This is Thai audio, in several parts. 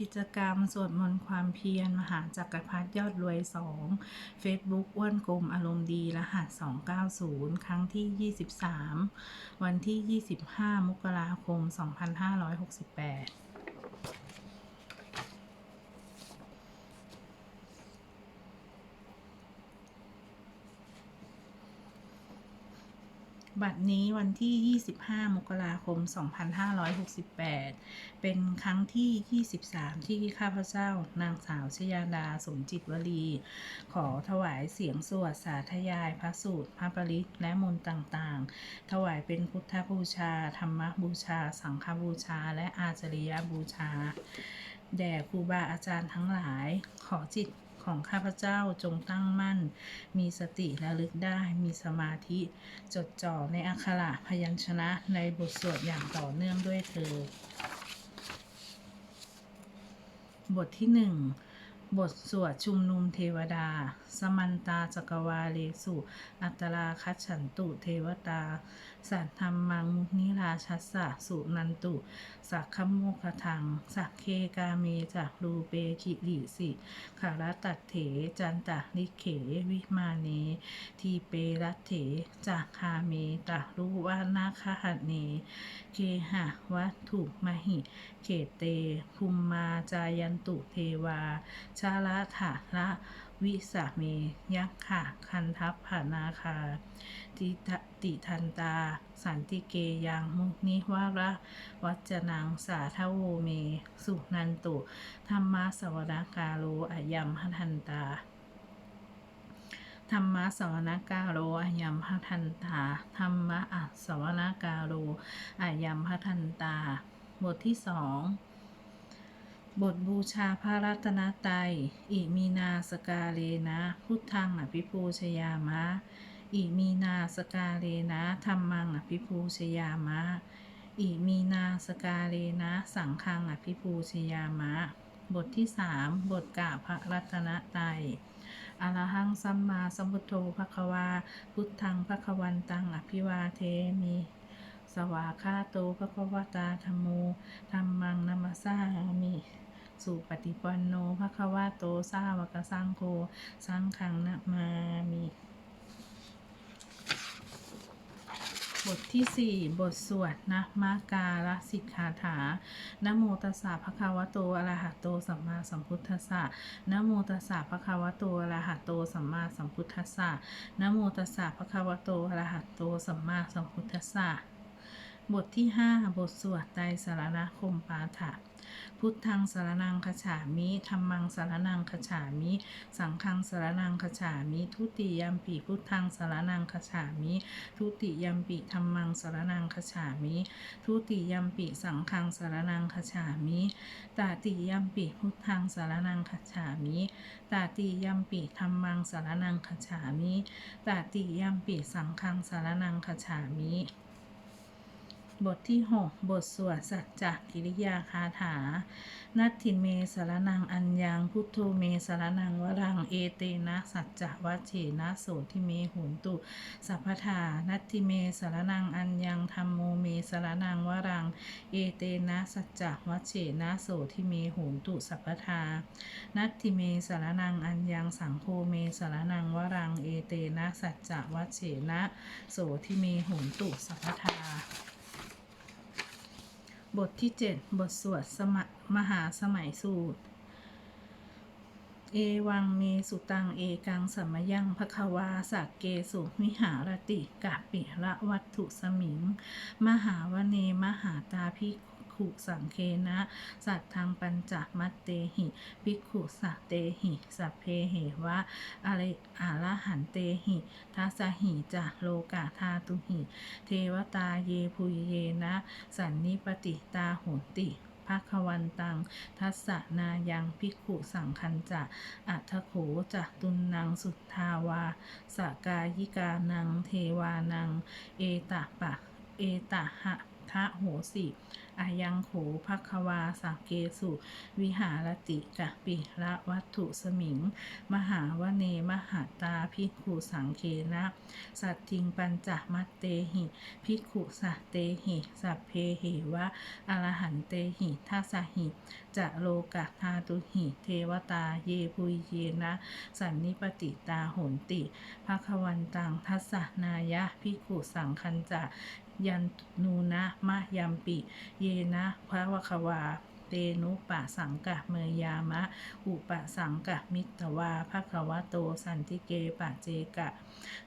กิจกรรม สวดมนต์ความเพียร มหาจักรพรรดิยอดรวย 2 Facebook อ้วนกลมอารมณ์ดี รหัส 290 ครั้งที่ 23 วันที่ 25 มกราคม 2568 บัดนี้วันที่ 25 มกราคม 2568 เป็นครั้งที่ 23 ที่ข้าพเจ้านางสาวชยาดาสมจิตวลี ขอถวายเสียงสวดสาธยายพระสูตร พระปริตและมนต์ต่างๆ ถวายเป็นพุทธบูชา ธรรมบูชา สังฆบูชา และอาจริยบูชา แด่ครูบาอาจารย์ทั้งหลาย ขอจิต ของข้าพเจ้าจงตั้งมั่น มีสติระลึกได้มีสมาธิจดจ่อในอักขระพยัญชนะในบทสวดอย่างต่อเนื่องด้วยเธอบทที่หนึ่งบทสวดชุมนุมเทวดา สมันตาจักรวาเลสุ อัตราคัจฉันตุเทวตาสัทธรรมังมุนิราชัสสะสุนันตุ สักขโมคทัง สักเคกาเมจากรูเปกิริสิขารตัดเถ จันตะลิเข วิมาเน ทีเปรัตเถจากคาเมตะรุวานาคหันเน เคหะวัตถุมหิ เขตเตภูมมาจายันตุเทวา ชาละถะละ วิสาเมยักขะคันทัพผานาคาติทะติทันตา สันติเกยังมุนิวาระ วัจนังสาทโวเม สุนันตุธรรมะสวรากาโลอายัมหทันตาธรรมะสวนกาโรอายัมพทันตาธรรมะอัสวนกาโรอายัมพทันตา บทที่สอง บทบูชาพระรัตนตรัย อิมีนาสกาเลนะ พุทธังอภิปูชยามะ อิมีนาสกาเลนะธรรมังอภิปูชยามะ อิมีนาสกาเลนะ สังฆังอภิปูชยามะ บทที่สามบทกาพระรัตนตรัยอรหังสัมมาสัมพุทโธภควา พุทธังภควันตังอภิวาเทมิสวาคาโตภควตาธรรมโมธรรมังนัมสสามิ สุปฏิปันโนภควาโตสาวกสังโฆสังฆังนะมามิบทที่ 4 บทสวดนะมะการะสิกขาถานะโมตัสสะภะคะวะโตอะระหะโตสัมมาสัมพุทธัสสะนะโมตัสสะภะคะวะโตอะระหะโตสัมมาสัมพุทธัสสะนะโมตัสสะภะคะวะโตอะระหะโตสัมมาสัมพุทธัสสะบทที่ 5 บทสวดไตรสรณคมปาฐะ พุทธังสารนังคฉามิธรรมังสารนังคฉามิ สังฆังสารนังคฉามิ ทุติยัมปิพุทธังสารนังคฉามิ ทุติยัมปิธรรมังสารนังคฉามิ ทุติยัมปิสังฆังสารนังคฉามิตาติยัมปิพุทธังสารนังคฉามิตาติยัมปิธรรมังสารนังคฉามิตาติยัมปิสังฆังสารนังคฉามิ บทที่ 6 บทสวดสัจจกิริยาคาถา นัตถิเมสารนังอัญญังพุทโธเมสารนังวรังเอเตนะสัจจะวัชเชนะโสทิเมหุนตุสัพพทานัตถิเมสารนังอัญญังธรรมโมเมสารนังวรังเอเตนะสัจจะวัชเชนะโสทิเมหุนตุสัพพทานัตถิเมสารนังอัญญังสังโฆเมสารนังวรังเอเตนะสัจจะวัชเชนะโสทิเมหุนตุสัพพทา บทที่ 7 บทสวดสมะมหาสมัยสูตร เอวังเมสุตังเอกังสัมยังภควาสักเกสุมิหารติกะปิระวัตถุสมิง มหาวเนมหาตาภิ ขุสังเคนะ สัตทังปัญจมัตเตหิภิกขุสัตเตหิสัพเพเหวะอะไรอาระหันเตหิทัสสหิจะโลกาธาตุหิ เทวตาเยพุเยนะ สันนิปติตาหนติภควันตัง ทัสสะนายังภิกขุสังคันจะอัทโขจะตุนนางสุทธาวาสกายิกานัง เทวานัง เอตะปะ เอตะหะทะโหสิ อายังโขภควาสักเกสุ วิหารติกะปิละวัตถุสมิง มหาวเนมหาตาภิขุสังเคนะ สัตทิงปัญจมัตเตหิภิขุสัตเตหิสัพเพหิวะอรหันเตหิทัสหิ จะโลกะธาตุหิเทวตาเยปุยเยนะ สันนิปติตาโหนติภควันตังทัสนายะภิขุสังคันจะ ยันนูนะมะยัมปิ เยนะพระวควาเตนุปะสังกะเมยามะ อุปะสังกะมิตวาภควโตสันติเกปะเจกะ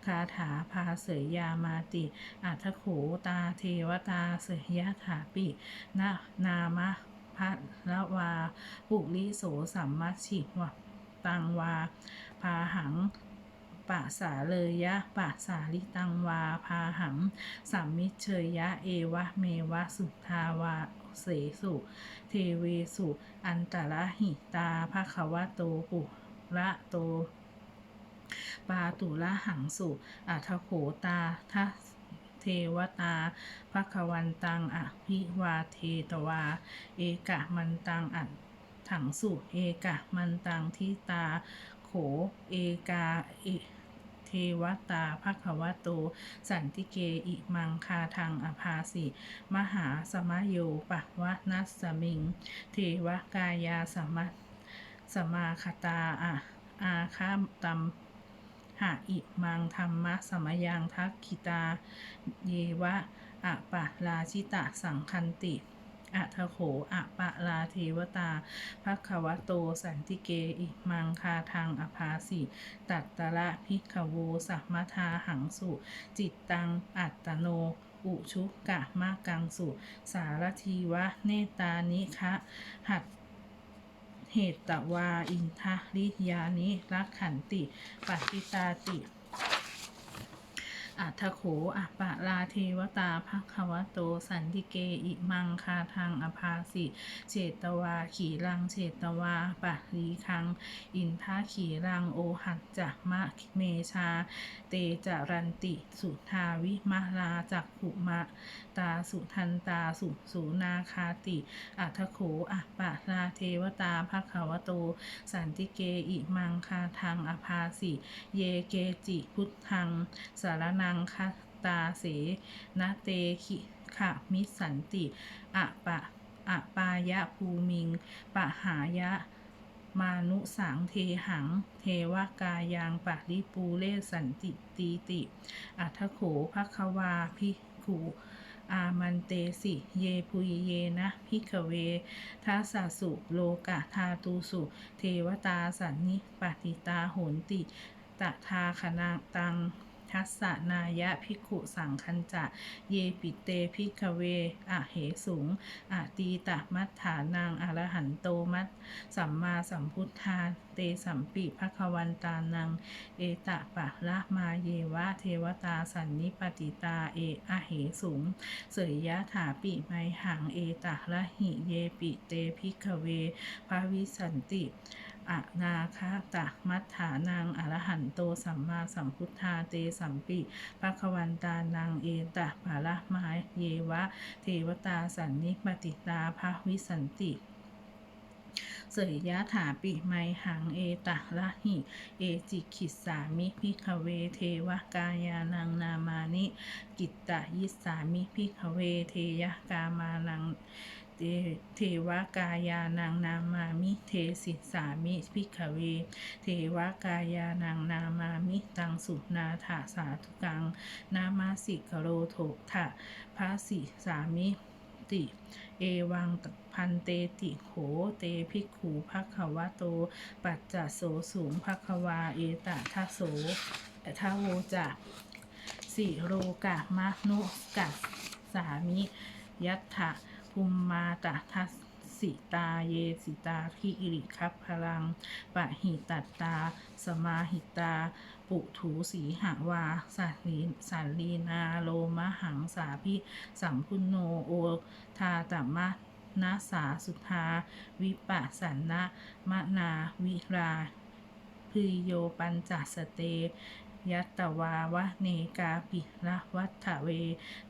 คาถาพาเสยยามาติ อัทโขตาเทวตาเสยยะถาปินะนามะพะละวา ปุริโสสัมมัชชิวะตังวา พาหัง ปะสาเลยะ ปะสาลิตังวา พาหังสัมมิเชยยะ เอวะ เมวะ สุทาวาเสสุ เทเวสุ อันตระหิตาภะคะวะโตปุระโต ปาตุละหังสุอัทโขตาทัเทวตาภควันตังอภิวาเทตวา เอกะมันตังอัดถังสุ เอกะมันตังทิตา โข เอกาเอ เทวตาภควโต สันติเกอิมังคาทังอภาสิ มหาสมโยปะวะนัสสมิง เทวกายาสมัสมาคตาอะอาคาตัมหะอิมังธรรมะสมยังทักขิตา เยวะอะปะลาชิตะสังคันติ อะทะโขอะปะลาเทวตาภควโตสันติเกอิมังคาทังอภาสิตัตตะละพิกโวสัมมาทาหังสุ จิตตังอัตโน อุชุกะมะกังสุ สารทีวะเนตานิคะหัดเหตตวาอินทะริยานิรักขันติ ปัติตาติ อัทโขอะปะลาเทวตาภควโต สันติเกอิมังคาทังอภาสิเฉตวาขีรังเฉตวาปะรีคัง อินทาขีรังโอหัจจะมะเมชา เตจารันติสุทาวิมะลาจักขุมะ ตาสุทันตาสุสูนาคาติ อัทโขอะปะลาเทวตาภควโต สันติเกอิมังคาทังอภาสิ เยเกจิพุทธังสารนังคตาเสนะเตขิขะมิสันติอะปะอะปายะภูมิง ปะหายะมานุสังเทหัง เทวกายังปะริปูเลสันติตีติ อัทโขภควาพิขูอามันเตสิ เยปุยเยนะพิกเวทัสสะสุโลกะทาตูสุ เทวตาสันนิปติตาโหนติตทาคณาตัง ทัสสนายะภิกขุสังคันจะ เยปิเตภิกเวอะเหสุงอะตีตะมัฏฐานังอรหันโตมัตสัมมาสัมพุทธาเตสัมปิภควันตานัง เอตะปะละมาเยวะเทวตาสันนิปติตาเออะเหสุง เสยยะถาปิไมหังเอตะละหิเยปิเตภิกเวภาวิสันติ อะนาคาตะมัฏฐานังอรหันโตสัมมาสัมพุทธาเตสัมปิภควันตานังเอตะปะละมาเยวะ เทวตาสันนิปติตาภวิสันติเสยยะถาปิไมหังเอตะละหิ เอจิขิสามิพิกเวเทวกายานังนามานิ กิตตยิสามิพิกเวเทยกามานัง เทวกายานังนามามิเทสิสามิพิกเว เทวกายานังนามามิตังสุนาถาสาธุกัง นามาสิกโรโถทะภาสิสามิติ เอวังพันเตติโขเตภิกขูภควะโต ปัจจโสสูงภควาเอตทะโสทะโวจะสิโรกะมะนุกัสสามิ ยัตถะ ภูมมาตะทัสสิตาเยสิตาพิอิริคัพพลังปะหิตัตตา สมาหิตา ปุถูสีหาวาสัลลีสัลลีนาโลมะหังสาพิสัมพุนโนโอทาตมะนาสาสุธา วิปัสสนะมะนาวิราพิโยปัญจสเตยัตวาวะเนกาปิละวัฏเว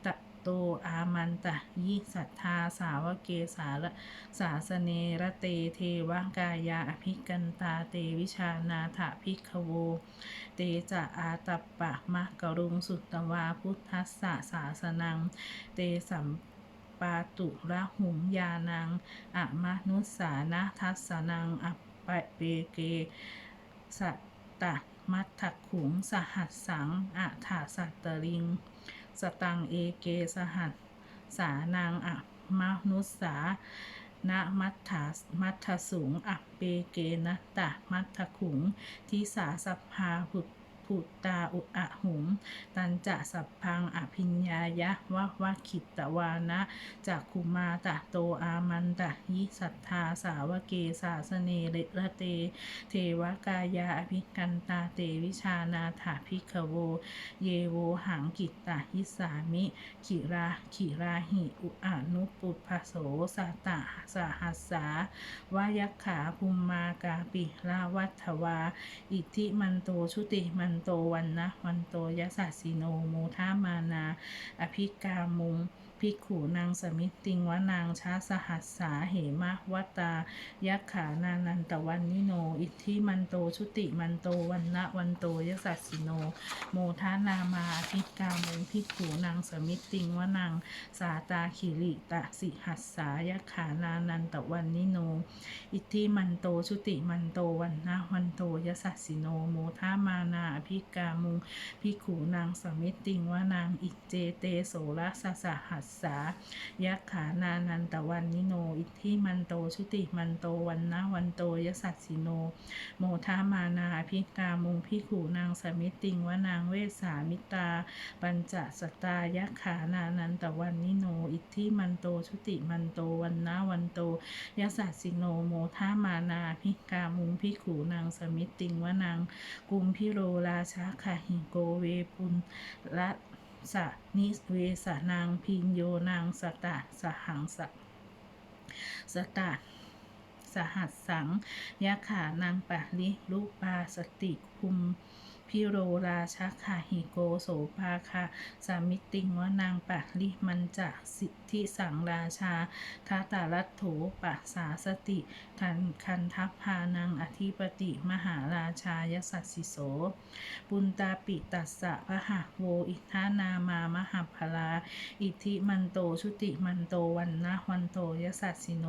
ต โตอามันตะยิสัทธาสาวเกสาระสาสเนระเตเทวกายาอภิกันตาเตวิชานาถภิกขโว เตจะอาตัปปะมะกรุงสุตวาพุทธัสสะสาสนัง เตสัมปาตุระหุมยานังอะมะนุสสานะทัสสนังอัปปะเปเกสัตตะมัตถขุงสหัสสังอะถาสัตตริง สตังเอเกสหัสสานางอะมนุสสานะมัทธามัทธสูงอัปเปเกนะตะมัทธขุงทิสาสภาบุต ผุตาอุอะหุงตันจะสัพพังอภิญญายะวะวะขิตตวานะจักขุมาตะโตอามันตะยิสัทธาสาวเกสาสเนเลระเต เทวกายาอภิกันตาเตวิชานาถาภิกโว เยโวหังกิตตายิสามิ ขิราขิราหิอุอานุปุพโสสาตะสาหัสสาวายักขาภูมมากาปิลาวัฏวา อิทธิมันโตชุติมันโตวันนะวันโตยะสัสสิโนโมทามานา อภิกามุง ภิกขุนางสมิตติงวานางชาสหัสสาเหมะวตา ยักขานานันตวันนิโน อิทธิมันโตชุติมันโตวันนะวันโตยะสัสสิโน โมทานามาอภิกามุงภิกขุนางสมิตติงวานางสาตาขิริตะสิหัสสายักขานานันตวันนิโน อิทธิมันโตชุติมันโตวันนะวันโตยะสัสสิโน โมทามานาอภิกามุงพิกขูนางสมิตติงว่านางอิเจเตโสระสสหัสสายักขานานันตวันนิโน อิทธิมันโตชุติมันโตวันนะวันโตยสัสสิโน โมทามานาอภิกามุงพิขูนางสมิติงว่านางเวสามิตา ปัญจสตายักขานานันตวันนิโน อิทธิมันโตชุติมันโตวันนะวันโตยสัสสิโนโมทามานาอภิกามุงพิขูนางสมิติงว่านางกุมพิโรราชาคาหิโกเวปุนละ สะนิเวสนางพินโยนางสตะสหังสะสตะสหัสสังยะขานางปะลิลุปาสติคุม พิโรราชาคาหิโกโสภาคาสามิติงวานางปะลิมันจะสิทธิสังราชาทาตาลัตโถปะสาสติคันคันทัพพานังอธิปติมหาราชายสัสสิโส ปุณตาปิตัสสะพะหะโวอิทานามามหัพลา อิทธิมันโตชุติมันโตวันนะวันโตยสัสสิโน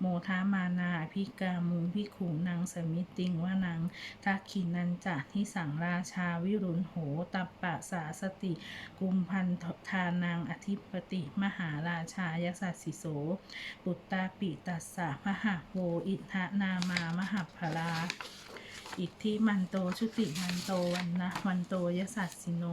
โมทามานาอภิกามุงพิขูนางสมิตติงวานังทักขินันจะทิสังราราชาวิรุณโหตัปปะสาสติ กุมพันธานังอธิปติมหาราชายสัสสิโส ปุตตาปิตัสสะมหาโวอิทะนามามหาพรา อิทธิมันโตชุติมันโตวันนะวันโตยสัสสิโน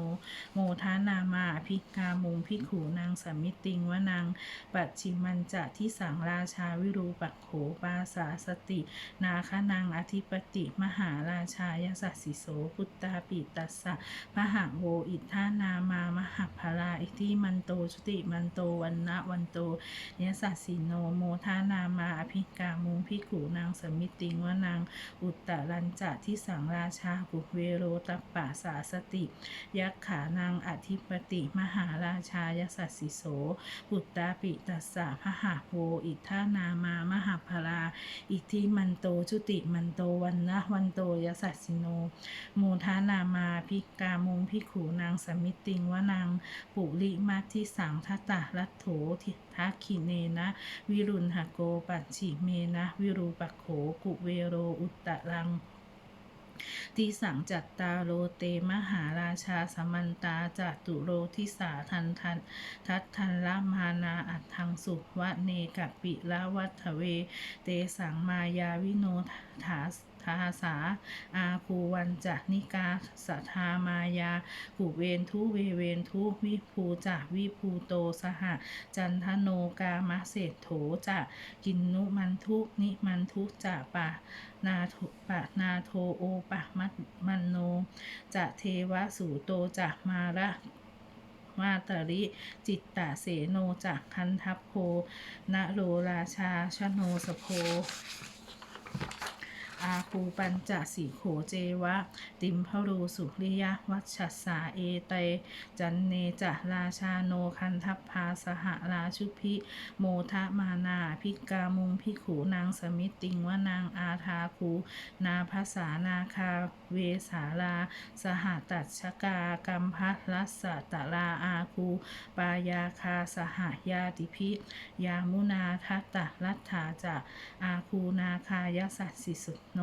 โมทานามาอภิกามุงพิขูนางสมิติงวานางปัจฉิมันจะที่สังราชาวิรูปักโขปาสาสติ นาคนังอธิปติมหาราชายสัสสิโสพุตตาปิตัสสะมหาโวอิทธานามามหัพพลาอิทธิมันโตชุติมันโตวันนะวันโตยสัสสิโนโมทานามาอภิกามุงพิขูนางสมิติงวานางอุตตรัญจะที่สังราชากุเวโรตัปปะสาสติ ยักขานางอธิปติ มหาราชายสัสสิโสปุตตาปิตัสสะพหาโวอิทานามามหาพลาอิทิมันโตชุติมันโตวันนะวันโตยสัสสิโนโมทานามาพิกามุงพิขูนางสมิติงวานางปุริมาทิสังทัตะรัตโถทิทักขิเนนะ วิรุณหโกปัจฉิเมนะ วิรูปักโขกุเวโรอุตตะรัง ตีสังจัตตาโรเตมหาราชาสมันตาจัตุโรทิสาทันทันทัตทันละมานาอัตทังสุวะเนกปิละวัฏเว เตสังมายาวิโนทา ทาสา อาคูวันจะนิกาสทามายากุเวนทุเวเวนทุวิภูจะวิภูโตสหจันทโนกามะเศรษโถจะกินนุมันทุนิมันทุจะปะนาโทปะนาโทโอปะมัตมันโน จะเทวสูโตจะมาระมาตริจิตตะเสโนจะคันทัพโพนโรราชาชโนสโพ อาคูปัญจสีโขเจวะ ติมพรูสุริยวัชชสาเอเต จันเนจราชาโนคันทัพพาสหราชุพิโมทะมานาพิกามุงพิขูนางสมิติงวนางอาทาคูนาภาษานาคาเวสาลา สหตัชกากัมพัลัสสตะลาอาคูปายาคาสหายาติพิ ยามุนาทัตตะรัตถาจะอาคูนาคายสัสสิสุโน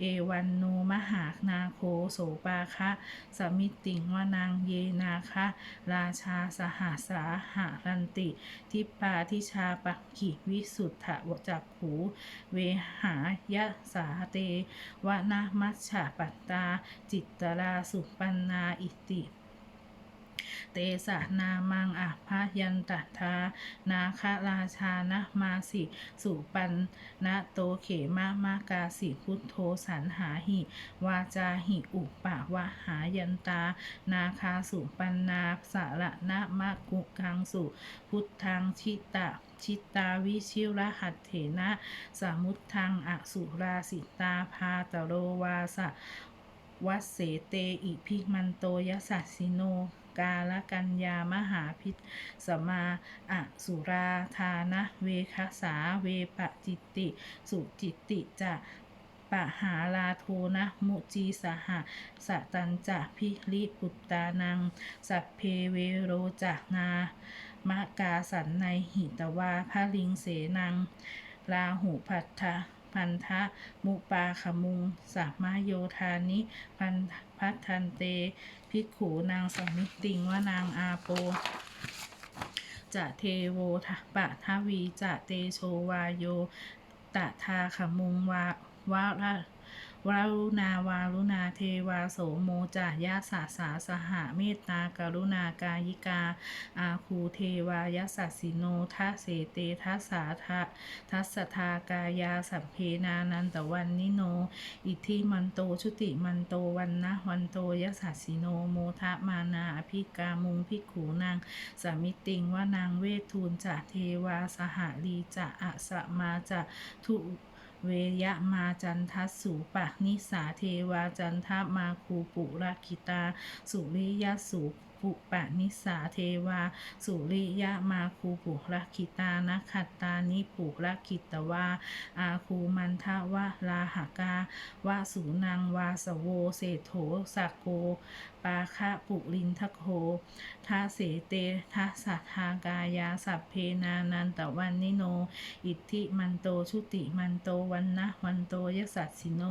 เอวันโนมหานาโคโสปาคะ สมิติงวานางเยนาคะ ราชาสหสาหารันติ ทิปาทิชาปักขิวิสุทธวจักขูเวหายะสาเตวนามัชฉะปัตตา จิตตราสุปันนาอิติ เตสะนามังอะพะยันตทานาคราชานะมาสิสุปันนะโตเขมะมากาสิพุทโธสันหาหิ วาจาหิอุปะวะหายันตา นาคาสุปันนาสาระนะมะกุกังสุ พุทธังชิตะชิตาวิชิรหัตเถนะสมุทธังอสุราสิตาพาตโรวาสะวัสเสเตอิพิมันโตยสัสสิโน กาลกัญญามหาพิษสมาอสุราธานะเวคสาเวปจิตติสุจิตติจะปะหาลาโทนะมุจีสหะสะตันจะพิริปุตตานัง สัพเพเวโรจะนามะกาสันในหิตวาพระลิงเสนังลาหูพัทธพันธะมุปาขมุงสัมมาโยธานิพันธ พัทธันเตพิกขูนางสมิตติงว่านางอาโปจะเทโวทะปะทวีจะเตโชวาโยตะทาขมุงวาวาระ วารุณาวารุณาเทวาโสโมจายาสาสาสหะเมตตากรุณากายิกา อาคูเทวายสัสสิโนทัเสเตทัสสาทะทัสทากายาสัพเพนานันตวันนิโน อิทธิมันโตชุติมันโตวันนะวันโตยสัสสิโนโมทะมานาอภิกามุงพิกขูนางสามิติงว่านางเวทูลจะเทวาสหลีจะอะสะมาจะทุ เวยะมาจันทัสสุปะนิสาเทวาจันทมาคูปุราคิตา สุริยสุปุปะนิสาเทวา สุริยะมาคูปุราคิตานะขัตตานิปุราคิตวา อาคูมันทวะลาหกาวาสูนังวาสโวเศโถสักโก ปาคะปุรินทโคทาเสเตทัสทากายาสัพเพนานันตะวันนิโน อิทธิมันโตชุติมันโตวันนะวันโตยสัสสิโน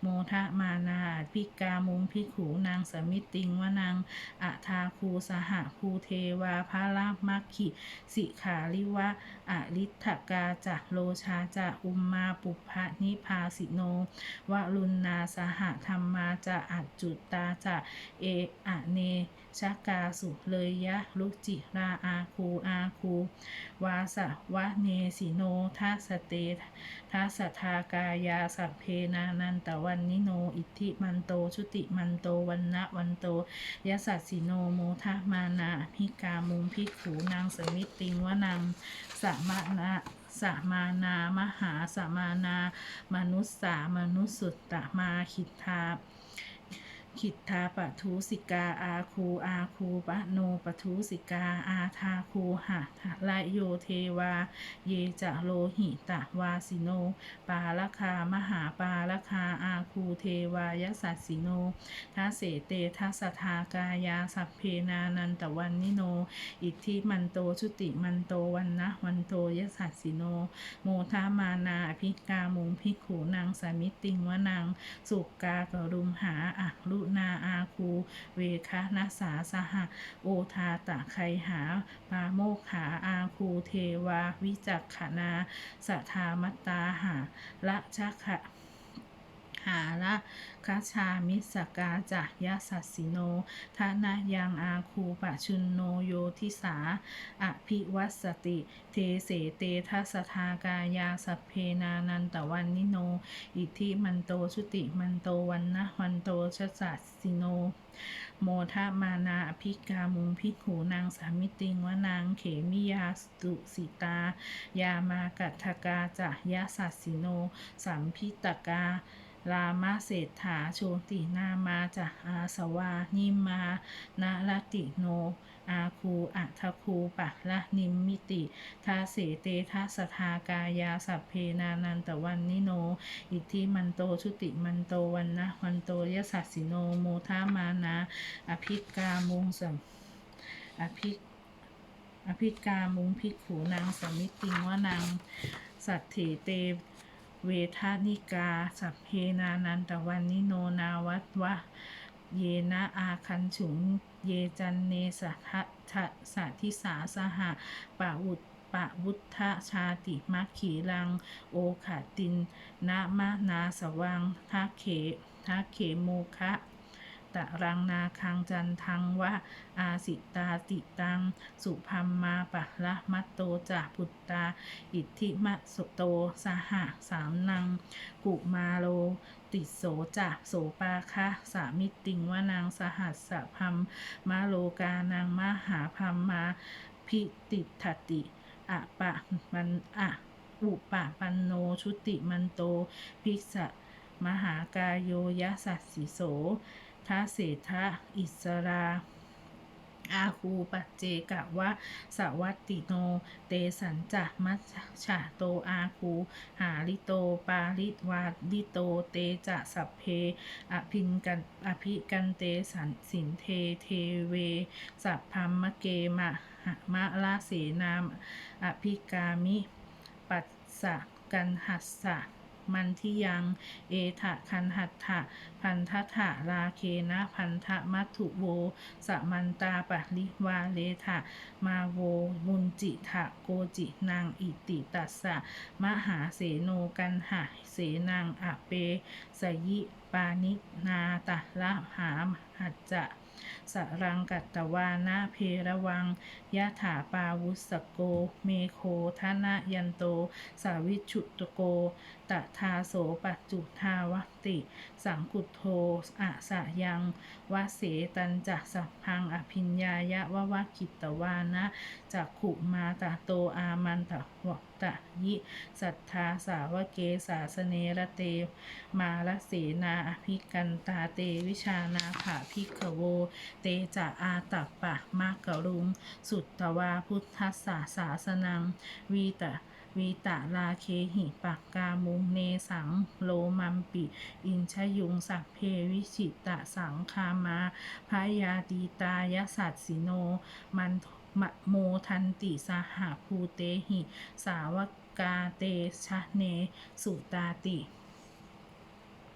โมทะมานาพิกามุงพิขูนางสมิติงวนางอะทาคูสหคูเทวาพารามัคคิ สิขาลิวะอะลิทธกาจะโลชาจะอุมมาปุพพะนิพาสิโนวะรุณนาสหธรรมมาจะอัจจุตาจะเออะเนชกาสุเลยยะลุจิราอาคูอาคูวาสะวะเนสิโนทัสเตทัสทากายาสัพเพนานันตวันนิโนอิทธิมันโตชุติมันโตวันนะวันโตยสัสิโนโมทะมานาพิกามุงพิกขูนางสมิติงวนังสมานะสมานามหาสมานามนุสสามนุสสุตตะมาขิทา ขิทธาปทุสิกาอาคูอาคูปะโนปทุสิกาอาทาคูหะไลโยเทวา เยจะโลหิตะวาสิโน ปาลคามหาปาลคาอาคูเทวายสัสสิโนทัเสเตทัสทากายาสัพเพนานันตวันนิโน อิทธิมันโตชุติมันโตวันนะวันโตยสัสสิโน โมทามานาอภิกามุงพิกขูนางสามิติงวนังสุกากรุมหาอะลุนาอาคู เวคะนัสาสหะโอทาตะไคหา ปาโมกขาอาคูเทวา วิจักขนาสธามัตตาหาละชะขะ หาละคาชามิสกาจะยะสัสสิโนทนะยังอาคูปะชุนโนโยทิสาอภิวัสสติ เทเสเตทัสทากายาสัพเพนานันตวันนิโน อิทิมันโตชุติมันโตวันนะวันโตชะสัสสิโน โมทะมานาอภิกามุงพิขูนางสามิติงวานางเขมิยาสุสิตา ยามากัตถกาจะยะสัสสิโน สัมพิตกา รามาเศรษฐาโชตินามาจะอาสวานิมานาลติโน อาคูอัทคูปะละนิมมิติทาเสเตทัสทากายาสัพเพนานันตวันนิโน อิทธิมันโตชุติมันโตวันนะวันโตยสัสสิโนโมทามานาอภิกามุงสัมอภิอภิกามุงพิกขูนางสมิติงว่านางสัตเถเต เวทานิกา สัพเพนานันตวันนิโนนาวัตวะ เยนะอาคันฉุง เยจันเนสัทธะทะสัทิสาสหะปะอุตปะวุธชาติมัคขีรัง โอขาตินนะมะนาสวังทักเขทักเขโมคะ ตะรังนาคังจันทังวะอาสิตาติตัง สุพัมมาปะละมัตโตจาพุตตา อิทธิมะสโตสหะสามนัง กุมาโล ติโสจะโสปาคะสามิติงวานางสหัสสะพัมมาโลกานางมหาพัมมาพิติทติอะปะมันอะอุปะปันโนชุติมันโตพิสะมหากายโยยสัสสิโส ทาเศทะอิสราอาคูปัจเจกะวะสวัตติโน เตสันจะมัชชะโตอาคูหาลิโต ปาลิวาลิโต เตจะสัพเพอภินกันอภิกันเตสันสินเทเทเว สัพพัมมะเกมะหะมะลาเสนามอภิกามิ ปัสสะกันหัสสะ มันทิยัง เอทะคันหัตถะพันทถะราเคนะพันธะมัตุโว สมันตาปะริวาเลทะมาโวบุญจิทะโกจินางอิติตัสสะมหาเสโนกันหะเสนางอะเปสยิปานินาตะละหามหัจจะ สรังกัตตวานาเพระวังยะถาปาวุสโก เมโคทนะยันโต สาวิชุตโก ตทาโสปัจจุทาวติ สังกุโทอะสะยังวเสตันจะสัพพังอภิญญายะวะวะกิตตวานะจักขุมาตะโตอามันตะวะ ตะยิสัทธาสาวเกสาสเนระเต มาลเสนาอภิกันตาเตวิชานาภาภิกโว เตจะอาตัปปะมากกรุง สุตตวาพุทธัสาสาสนัง วีตะวีตะลาเคหิปักกามุงเนสังโลมัมปิ อินชยุงสักเพวิชิตะสังคามาพยาตีตายสัตสิโน มัน มะโมทันติสหภูเตหิ สาวกาเตชะเน สุตาติ